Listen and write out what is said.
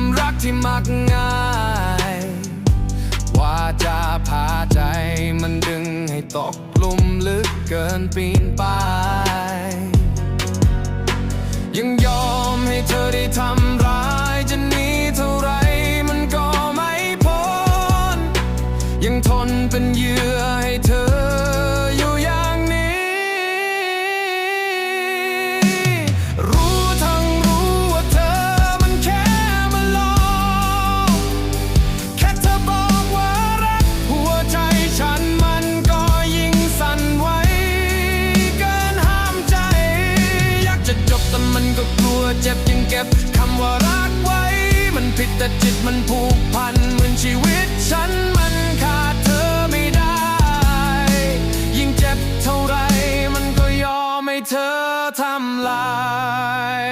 ำรักที่มักง่าย ว่าจะพาใจมันดึงให้ตกลุมลึกเกินปีนป่ายยังยอมให้เธอได้ทำร้ายจะหนีเท่าไรมันก็ไม่พ้นยังทนเป็นเหยื่อให้เธอ เจ็บยังเก็บคำว่ารักไว้ มันผิดแต่จิตมันผูกพันเหมือนชีวิตฉันมันขาดเธอไม่ได้ ยิ่งเจ็บเท่าไรมันก็ยอมให้เธอทำลาย